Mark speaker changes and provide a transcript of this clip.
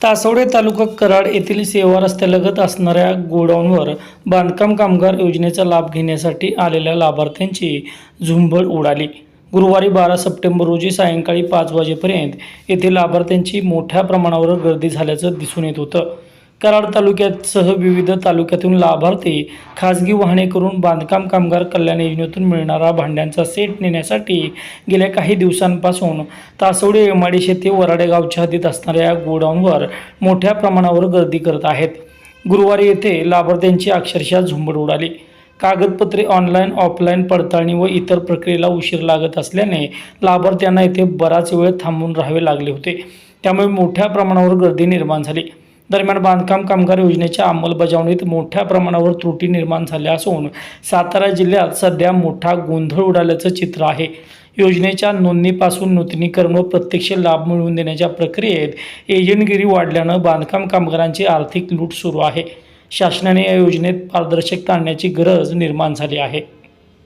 Speaker 1: तासवडे तालुका कराड येथील सेवा रस्त्यालगत असणाऱ्या गोडाऊनवर बांधकाम कामगार योजनेचा लाभ घेण्यासाठी आलेल्या लाभार्थ्यांची झुंबड उडाली. गुरुवारी बारा सप्टेंबर रोजी सायंकाळी पाच वाजेपर्यंत येथे लाभार्थ्यांची मोठ्या प्रमाणावर गर्दी झाल्याचं दिसून येत होतं. कराड तालुक्यासह विविध तालुक्यातून लाभार्थी खाजगी वाहने करून बांधकाम कामगार कल्याण योजनेतून मिळणारा भांड्यांचा सेट नेण्यासाठी गेल्या काही दिवसांपासून तासवडे एमाडीश शेती वराडेगावच्या हद्दीत असणाऱ्या गोडाऊनवर मोठ्या प्रमाणावर गर्दी करत आहेत. गुरुवारी येथे लाभार्थ्यांची अक्षरशः झुंबड उडाली. कागदपत्रे ऑनलाईन ऑफलाईन पडताळणी व इतर प्रक्रियेला उशीर लागत असल्याने लाभार्थ्यांना येथे बराच वेळ थांबून राहावे लागले होते. त्यामुळे मोठ्या प्रमाणावर गर्दी निर्माण झाली. दरम्यान बांधकाम कामगार योजनेच्या अंमलबजावणीत मोठ्या प्रमाणावर त्रुटी निर्माण झाल्या असून सातारा जिल्ह्यात सध्या मोठा गोंधळ उडाल्याचं चित्र आहे. योजनेच्या नोंदणीपासून नूतनीकरण व प्रत्यक्ष लाभ मिळवून देण्याच्या प्रक्रियेत एजंटगिरी वाढल्यानं बांधकाम कामगारांची आर्थिक लूट सुरू आहे. शासनाने या योजनेत पारदर्शकता आणण्याची गरज निर्माण झाली आहे.